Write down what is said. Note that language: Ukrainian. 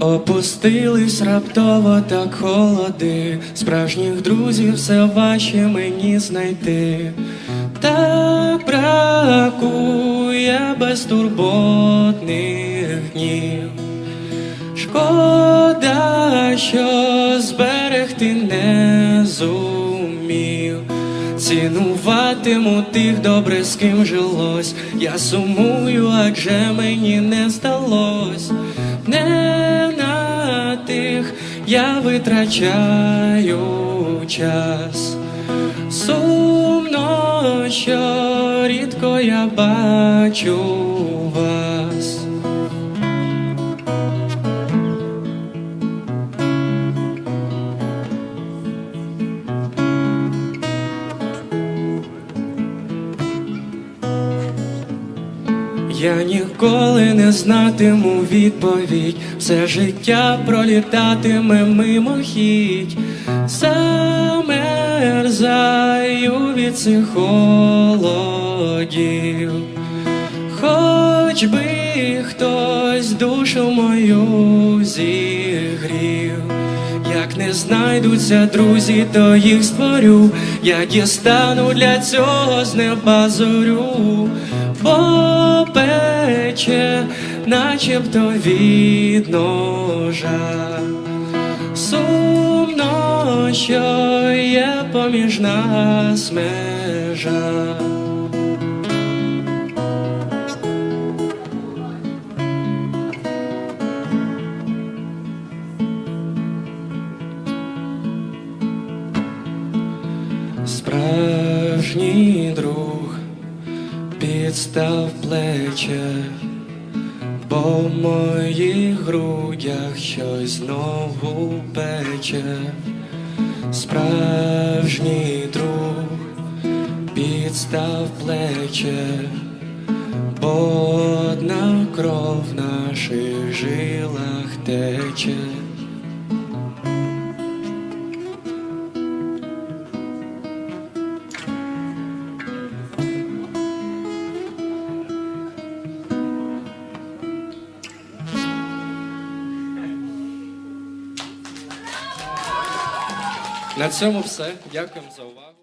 Опустились раптово так холоди, справжніх друзів все важче мені знайти. Так бракує безтурботних днів. Шкода, що зберегти не зумів. Цінуватиму тих добре, з ким жилось. Я сумую, адже мені не здалось. Я витрачаю час. Сумно, що рідко я бачу Я ніколи не знатиму відповідь, все життя пролітатиме мимохідь, замерзаю від цих холодів, хоч би хтось душу мою зігрів. Як не знайдуться друзі, то їх створю. Я дістану для цього з неба зорю, бо пече, начебто від ножа. Сумно, що є поміж нас межа. Справжній друг підстав плече, бо в моїх грудях щось знову пече. Справжній друг підстав плече, бо одна кров в наших жилах тече. На цьому все. Дякуємо за увагу.